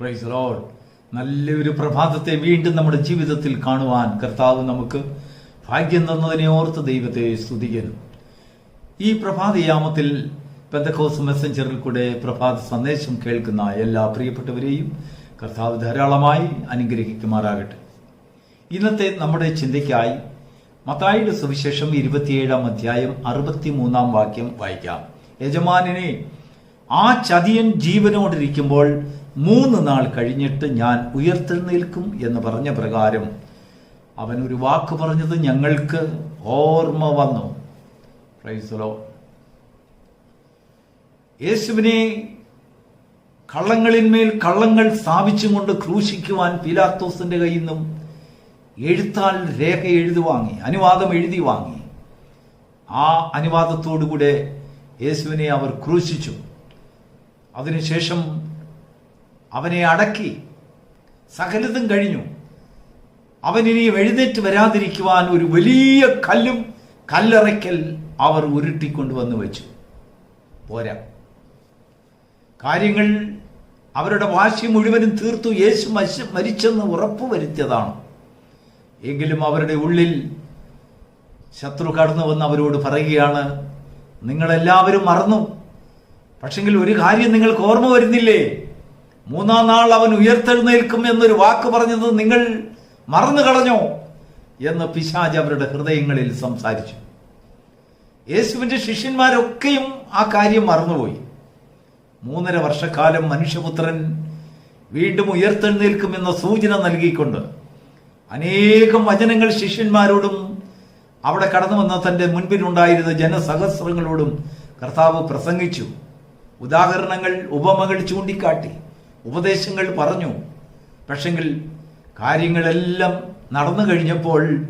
Price road നല്ലൊരു പ്രഭാതത്തെ വീണ്ടും നമ്മുടെ ജീവിതത്തിൽ കാണുവാൻ കർത്താവ് നമുക്ക് ഭാഗ്യം തന്നതിനെ ഓർത്ത് ദൈവത്തെ സ്തുതിക്കുന്നു. ഈ പ്രഭാതയാമത്തിൽ പെന്തക്കോസ് മെസ്സഞ്ചറിൽ കൂടെ പ്രഭാത സന്ദേശം കേൾക്കുന്ന എല്ലാ പ്രിയപ്പെട്ടവരെയും കർത്താവ് ധാരാളമായി അനുഗ്രഹിക്കുമാറാകട്ടെ. ഇന്നത്തെ നമ്മുടെ ചിന്തയ്ക്കായി മത്തായിയുടെ സുവിശേഷം ഇരുപത്തിയേഴാം അധ്യായം അറുപത്തിമൂന്നാം വാക്യം വായിക്കാം. യജമാനിനെ ആ ചതിയൻ ജീവനോടിരിക്കുമ്പോൾ മൂന്ന് നാൾ കഴിഞ്ഞിട്ട് ഞാൻ ഉയർത്തെഴുന്നേൽക്കും എന്ന് പറഞ്ഞ പ്രകാരം അവൻ ഒരു വാക്ക് പറഞ്ഞത് ഞങ്ങൾക്ക് ഓർമ്മ വന്നു. പ്രൈസലോ യേശുവിനെ കള്ളങ്ങളിന്മേൽ കള്ളങ്ങൾ സ്ഥാപിച്ചും കൊണ്ട് ക്രൂശിക്കുവാൻ പീലാത്തോസിന്റെ കയ്യിൽ നിന്നും എഴുത്താൽ രേഖ എഴുതി വാങ്ങി അനുവാദം എഴുതി വാങ്ങി. ആ അനുവാദത്തോടുകൂടെ യേശുവിനെ അവർ ക്രൂശിച്ചു. അതിനുശേഷം അവനെ അടക്കി. സകലതും കഴിഞ്ഞു. അവൻ ഇനി എഴുന്നേറ്റ് വരാതിരിക്കുവാൻ ഒരു വലിയ കല്ലും കല്ലറയ്ക്കൽ അവർ ഉരുട്ടിക്കൊണ്ടുവന്ന് വെച്ചു. പോരാ. കാര്യങ്ങൾ അവരുടെ വാശി മുഴുവനും തീർത്തു യേശു മരിച്ച മരിച്ചെന്ന് ഉറപ്പ് വരുത്തിയതാണ്. എങ്കിലും അവരുടെ ഉള്ളിൽ ശത്രു കടന്നു വന്ന് അവരോട് പറയുകയാണ് നിങ്ങളെല്ലാവരും മറന്നു. പക്ഷെങ്കിൽ ഒരു കാര്യം നിങ്ങൾക്ക് ഓർമ്മ വരുന്നില്ലേ? മൂന്നാം നാൾ അവൻ ഉയർത്തെഴുന്നേൽക്കും എന്നൊരു വാക്ക് പറഞ്ഞത് നിങ്ങൾ മറന്നു കളഞ്ഞോ? എന്ന് പിശാജ് അവരുടെ ഹൃദയങ്ങളിൽ സംസാരിച്ചു. യേശുവിന്റെ ശിഷ്യന്മാരൊക്കെയും ആ കാര്യം മറന്നുപോയി. മൂന്നര വർഷക്കാലം മനുഷ്യപുത്രൻ വീണ്ടും ഉയർത്തെഴുന്നേൽക്കും എന്ന സൂചന നൽകിക്കൊണ്ട് അനേകം വചനങ്ങൾ ശിഷ്യന്മാരോടും അവിടെ കടന്നു വന്ന തന്റെ മുൻപിലുണ്ടായിരുന്ന ജനസഹസ്രങ്ങളോടും കർത്താവ് പ്രസംഗിച്ചു. ഉദാഹരണങ്ങൾ ഉപമകൾ ചൂണ്ടിക്കാട്ടി. ഉപദേശങ്ങൾ പറഞ്ഞു. പക്ഷെങ്കിൽ കാര്യങ്ങളെല്ലാം നടന്നു കഴിഞ്ഞപ്പോൾ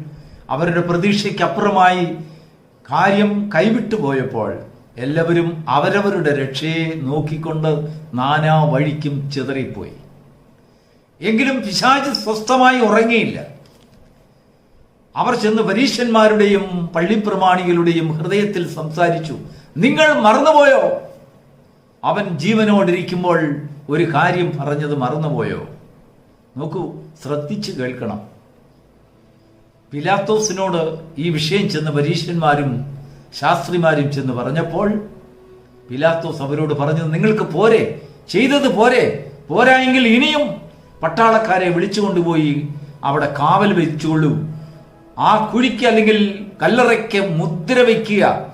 അവരുടെ പ്രതീക്ഷയ്ക്കപ്പുറമായി കാര്യം കൈവിട്ടു പോയപ്പോൾ എല്ലാവരും അവരവരുടെ രക്ഷയെ നോക്കിക്കൊണ്ട് നാനാ വഴിക്കും ചിതറിപ്പോയി. എങ്കിലും പിശാച് സ്വസ്ഥമായി ഉറങ്ങിയില്ല. അവർ ചെന്ന് പരീക്ഷന്മാരുടെയും പള്ളിപ്രമാണികളുടെയും ഹൃദയത്തിൽ സംസാരിച്ചു. നിങ്ങൾ മറന്നുപോയോ? അവൻ ജീവനോടിരിക്കുമ്പോൾ ഒരു കാര്യം പറഞ്ഞത് മറന്നുപോയോ? നോക്കൂ ശ്രദ്ധിച്ച് കേൾക്കണം. പിലാത്തോസിനോട് ഈ വിഷയം ചെന്ന് പരീക്ഷന്മാരും ശാസ്ത്രിമാരും ചെന്ന് പറഞ്ഞപ്പോൾ പിലാത്തോസ് അവരോട് പറഞ്ഞത് നിങ്ങൾക്ക് പോരെ ചെയ്തത് പോരെ പോരായെങ്കിൽ ഇനിയും പട്ടാളക്കാരെ വിളിച്ചു കൊണ്ടുപോയി അവിടെ കാവൽ വെച്ചുകൊള്ളൂ. ആ കുഴിക്ക് അല്ലെങ്കിൽ കല്ലറയ്ക്ക് മുദ്ര വയ്ക്കുക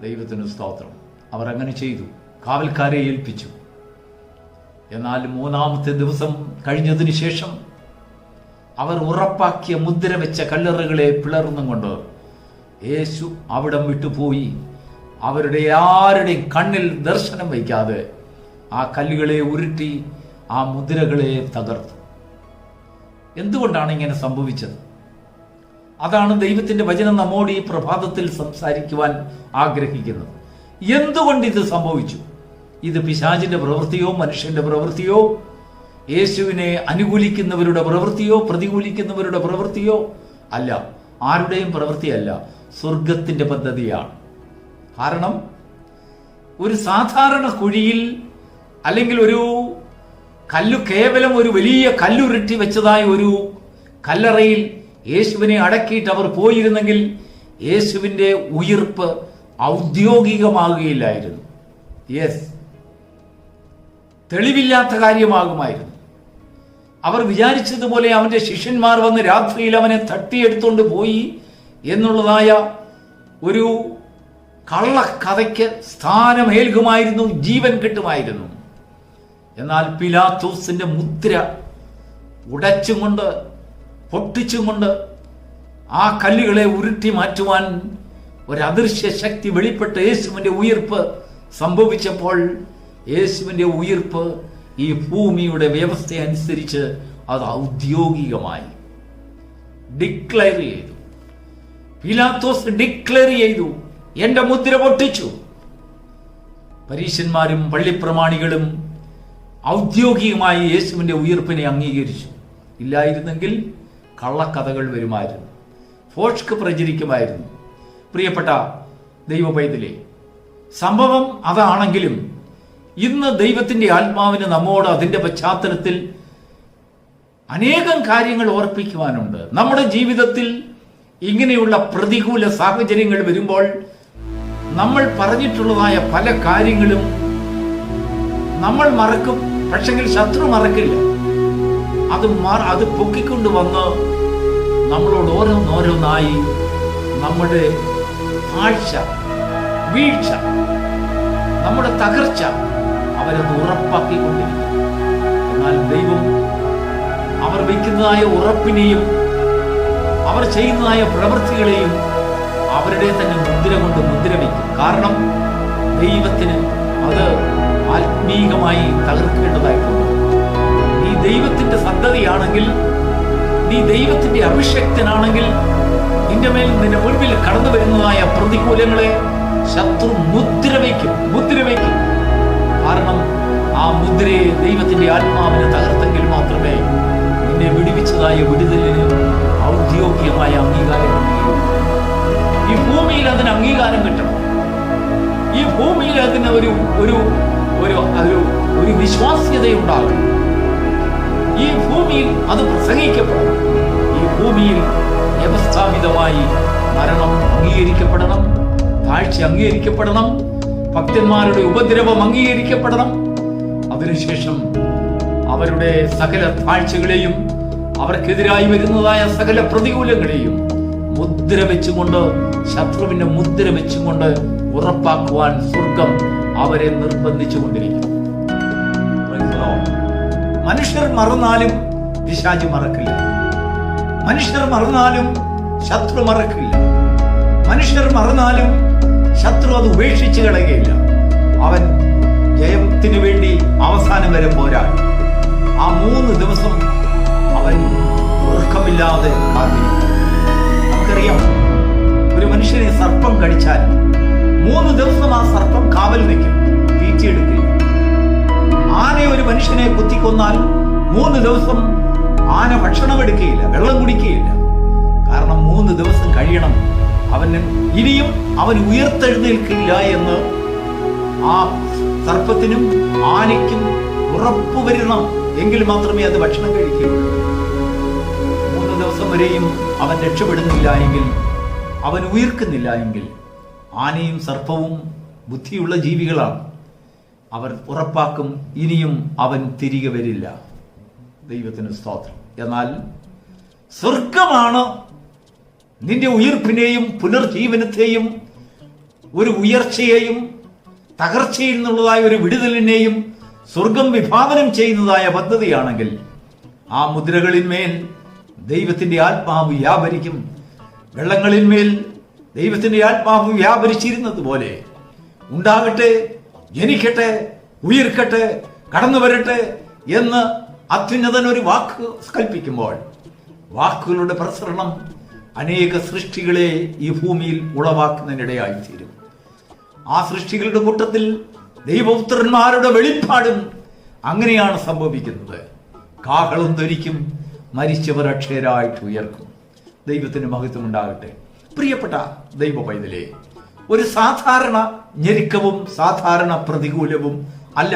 ദൈവത്തിന് സ്തോത്രം. അവർ അങ്ങനെ ചെയ്തു. കാവൽക്കാരെ ഏൽപ്പിച്ചു. എന്നാൽ മൂന്നാമത്തെ ദിവസം കഴിഞ്ഞതിന് ശേഷം അവർ ഉറപ്പാക്കിയ മുദ്ര വെച്ച കല്ലറുകളെ പിളർന്നും കൊണ്ട് യേശു അവിടം വിട്ടുപോയി. അവരുടെ ആരുടെയും കണ്ണിൽ ദർശനം വയ്ക്കാതെ ആ കല്ലുകളെ ഉരുട്ടി ആ മുദ്രകളെ തകർത്തു. എന്തുകൊണ്ടാണ് ഇങ്ങനെ സംഭവിച്ചത്? അതാണ് ദൈവത്തിന്റെ വചനം നമ്മോട് ഈ പ്രഭാതത്തിൽ സംസാരിക്കുവാൻ ആഗ്രഹിക്കുന്നത്. എന്തുകൊണ്ട് ഇത് സംഭവിച്ചു? ഇത് പിശാചിന്റെ പ്രവൃത്തിയോ മനുഷ്യന്റെ പ്രവൃത്തിയോ? യേശുവിനെ അനുകൂലിക്കുന്നവരുടെ പ്രവൃത്തിയോ പ്രതികൂലിക്കുന്നവരുടെ പ്രവൃത്തിയോ അല്ല. ആരുടെയും പ്രവൃത്തിയല്ല. സ്വർഗത്തിന്റെ പദ്ധതിയാണ്. കാരണം ഒരു സാധാരണ കുഴിയിൽ അല്ലെങ്കിൽ ഒരു കല്ലു കേവലം ഒരു വലിയ കല്ലുരുട്ടി വെച്ചതായ ഒരു കല്ലറയിൽ യേശുവിനെ അടക്കിയിട്ട് അവർ പോയിരുന്നെങ്കിൽ യേശുവിന്റെ ഉയിർപ്പ് ഔദ്യോഗികമാകുകയില്ലായിരുന്നു. യെസ് തെളിവില്ലാത്ത കാര്യമാകുമായിരുന്നു. അവർ വിചാരിച്ചതുപോലെ അവന്റെ ശിഷ്യന്മാർ വന്ന് രാത്രിയിൽ അവനെ തട്ടിയെടുത്തുകൊണ്ട് പോയി എന്നുള്ളതായ ഒരു കള്ളക്കഥയ്ക്ക് സ്ഥാനമേൽകുമായിരുന്നു ജീവൻ കിട്ടുമായിരുന്നു. എന്നാൽ പിലാത്തോസിന്റെ മുദ്ര ഉടച്ചും കൊണ്ട് പൊട്ടിച്ചും കൊണ്ട് ആ കല്ലുകളെ ഉരുട്ടി മാറ്റുവാൻ ഒരു അദൃശ്യ ശക്തി വെളിപ്പെട്ട യേശുവിന്റെ ഉയർപ്പ് സംഭവിച്ചപ്പോൾ യേശുവിന്റെ ഉയർപ്പ് ഈ ഭൂമിയുടെ വ്യവസ്ഥ അനുസരിച്ച് അത് ഔദ്യോഗികമായി ഡിക്ലെയർ ചെയ്തു. പിലാത്തോസ് ഡിക്ലെയർ ചെയ്തു. എന്റെ മുദ്ര പൊട്ടിച്ചു. പരീശന്മാരും പള്ളിപ്രമാണികളും ഔദ്യോഗികമായി യേശുവിന്റെ ഉയർപ്പിനെ അംഗീകരിച്ചു. ഇല്ലായിരുന്നെങ്കിൽ കള്ളക്കഥകൾ വരുമായിരുന്നു. ഫോഷ്ക്ക് പ്രചരിക്കുമായിരുന്നു. പ്രിയപ്പെട്ട ദൈവ പൈതലേ സംഭവം അതാണെങ്കിലും ഇന്ന് ദൈവത്തിന്റെ ആത്മാവിന് നമ്മോട് അതിന്റെ പശ്ചാത്തലത്തിൽ അനേകം കാര്യങ്ങൾ ഓർപ്പിക്കുവാനുണ്ട്. നമ്മുടെ ജീവിതത്തിൽ ഇങ്ങനെയുള്ള പ്രതികൂല സാഹചര്യങ്ങൾ വരുമ്പോൾ നമ്മൾ പറഞ്ഞിട്ടുള്ളതായ പല കാര്യങ്ങളും നമ്മൾ മറക്കും. പക്ഷെങ്കിൽ ശത്രു മറക്കില്ല. അത് അത് പൊക്കിക്കൊണ്ട് വന്ന് നമ്മളോട് ഓരോന്നോരോന്നായി നമ്മുടെ താഴ്ച വീഴ്ച നമ്മുടെ തകർച്ച അവരത് ഉറപ്പാക്കിക്കൊണ്ടിരിക്കും എന്നാൽ ദൈവം അവർ വയ്ക്കുന്നതായ ഉറപ്പിനെയും അവർ ചെയ്യുന്നതായ പ്രവൃത്തികളെയും അവരുടെ തന്നെ മുദ്ര കൊണ്ട് മുദ്ര വയ്ക്കും. കാരണം ദൈവത്തിന് അത് ആത്മീകമായി തകർക്കേണ്ടതായിട്ടുണ്ട്. നീ ദൈവത്തിന്റെ സന്തതിയാണെങ്കിൽ നീ ദൈവത്തിന്റെ അഭിഷക്തനാണെങ്കിൽ നിന്റെ മേൽ നിന്റെ മുൻപിൽ കടന്നു വരുന്നതായ പ്രതികൂലങ്ങളെ ശത്രു മുദ്ര വയ്ക്കും മുദ്ര വയ്ക്കും. കാരണം ആ മുദ്രയെ ദൈവത്തിന്റെ ആത്മാവിനെ തകർത്തെങ്കിൽ മാത്രമേ നിന്നെ വിടുവിച്ചതായ വിടുതലിന് ഔദ്യോഗികമായ അംഗീകാരം ഈ ഭൂമിയിൽ അതിന് അംഗീകാരം കിട്ടണം. ഈ ഭൂമിയിൽ അതിന് ഒരു ഒരു ഒരു ഒരു വിശ്വാസ്യതയുണ്ടാകണം. ഈ ഭൂമിയിൽ അത് പ്രസംഗിക്കപ്പെടണം ഈ ഭൂമിയിൽ വ്യവസ്ഥാപിതമായി മരണം അംഗീകരിക്കപ്പെടണം താഴ്ച അംഗീകരിക്കപ്പെടണം ഭക്തന്മാരുടെ ഉപദ്രവം അംഗീകരിക്കപ്പെടണം. അതിനുശേഷം അവരുടെ സകല താഴ്ചകളെയും അവർക്കെതിരായി വരുന്നതായ സകല പ്രതികൂലങ്ങളെയും മുദ്ര വെച്ചുകൊണ്ട് ശത്രുവിന്റെ മുദ്ര വെച്ചുകൊണ്ട് ഉറപ്പാക്കുവാൻ സ്വർഗം അവരെ നിർബന്ധിച്ചു കൊണ്ടിരിക്കും Praise the മനുഷ്യർ മറന്നാലും പിശാച് മറക്കില്ല. മനുഷ്യർ മറന്നാലും ശത്രു മറക്കില്ല. മനുഷ്യർ മറന്നാലും ശത്രു അത് ഉപേക്ഷിച്ച് കളയുകയില്ല. അവൻ ജയത്തിനു വേണ്ടി അവസാനം വരെ പോരാടി. ആ മൂന്ന് അവന് ഇനിയും അവൻ ഉയർത്തെഴുന്നേൽക്കില്ല എന്ന് ആ സർപ്പത്തിനും ആനയ്ക്കും ഉറപ്പ് വരണം എങ്കിൽ മാത്രമേ അത് ഭക്ഷണം കഴിക്കുകയുള്ളൂ. മൂന്ന് ദിവസം വരെയും അവൻ രക്ഷപ്പെടുന്നില്ല എങ്കിൽ അവൻ ഉയർക്കുന്നില്ല എങ്കിൽ ആനയും സർപ്പവും ബുദ്ധിയുള്ള ജീവികളാണ്. അവർ ഉറപ്പാക്കും ഇനിയും അവൻ തിരികെ വരില്ല. ദൈവത്തിന് സ്തോത്രം. എന്നാൽ സ്വർഗമാണ് നിന്റെ ഉയർപ്പിനെയും പുനർജീവനത്തെയും ഒരു ഉയർച്ചയെയും തകർച്ചയിൽ നിന്നുള്ളതായ ഒരു വിടുതലിനെയും സ്വർഗം വിഭാവനം ചെയ്യുന്നതായ പദ്ധതിയാണെങ്കിൽ ആ മുദ്രകളിന്മേൽ ദൈവത്തിന്റെ ആത്മാവ് വ്യാപരിക്കും. വെള്ളങ്ങളിന്മേൽ ദൈവത്തിന്റെ ആത്മാവ് വ്യാപരിച്ചിരുന്നത് പോലെ ഉണ്ടാകട്ടെ ജനിക്കട്ടെ ഉയർക്കട്ടെ കടന്നു വരട്ടെ എന്ന് അത്യുന്നതൻ ഒരു വാക്ക് കൽപ്പിക്കുമ്പോൾ വാക്കുകളുടെ പ്രസരണം അനേക സൃഷ്ടികളെ ഈ ഭൂമിയിൽ ഉളവാക്കുന്നതിനിടയായി തീരും ആ സൃഷ്ടികളുടെ കൂട്ടത്തിൽ ദൈവപുത്രന്മാരുടെ വെളിപ്പാടും അങ്ങനെയാണ് സംഭവിക്കുന്നത്. കാഹളം ധരിക്കും മരിച്ചവർ അക്ഷരായിട്ട് ഉയർക്കും. ദൈവത്തിന് മഹത്വം ഉണ്ടാകട്ടെ പ്രിയപ്പെട്ട ദൈവ പൈതലേ ഒരു സാധാരണ ഞെരുക്കവും സാധാരണ പ്രതികൂലവും അല്ല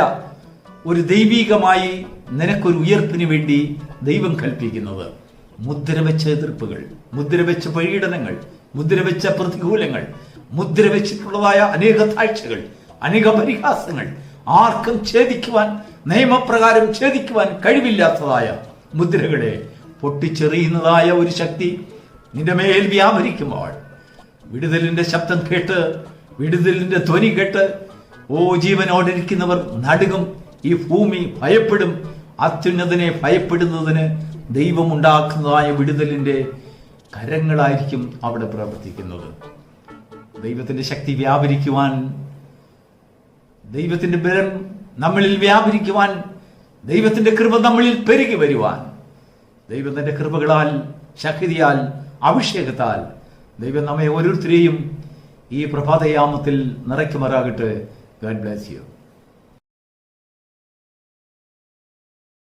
ഒരു ദൈവീകമായി നിനക്കൊരു ഉയർപ്പിന് വേണ്ടി ദൈവം കൽപ്പിക്കുന്നത്. മുദ്രവെച്ച എതിർപ്പുകൾ മുദ്രവെച്ച പീഡനങ്ങൾ മുദ്രവെച്ച പ്രതികൂലങ്ങൾ മുദ്രവെച്ചിട്ടുള്ളതായ അനേക താഴ്ചകൾ അനേക പരിഹാസങ്ങൾ ആർക്കും ഛേദിക്കുവാൻ നിയമപ്രകാരം ഛേദിക്കുവാൻ കഴിവില്ലാത്തതായ മുദ്രകളെ പൊട്ടിച്ചെറിയുന്നതായ ഒരു ശക്തി നിന്റെ മേൽ വ്യാപരിക്കുമ്പോൾ. വിടുതലിന്റെ ശബ്ദം കേട്ട് വിടുതലിന്റെ ധ്വനി കേട്ട് ഓ ജീവനോടിരിക്കുന്നവർ നടുങ്ങും ഈ ഭൂമി ഭയപ്പെടും അത്യുന്നതിനെ ഭയപ്പെടുന്നതിന് ദൈവമുണ്ടാക്കുന്നതായ വിടുതലിന്റെ കരങ്ങളായിരിക്കും അവിടെ പ്രവർത്തിക്കുന്നത്. ദൈവത്തിന്റെ ശക്തി വ്യാപരിക്കുവാൻ ദൈവത്തിന്റെ ബലം നമ്മളിൽ വ്യാപരിക്കുവാൻ ദൈവത്തിന്റെ കൃപ നമ്മളിൽ പെരുകി വരുവാൻ ദൈവത്തിന്റെ കൃപകളാൽ ശക്തിയാൽ അഭിഷേകത്താൽ ദൈവം നമ്മെ ഓരോരുത്തരെയും ഈ പ്രഭാതയാമത്തിൽ നിറയ്ക്കുമാറാകട്ടെ. God bless you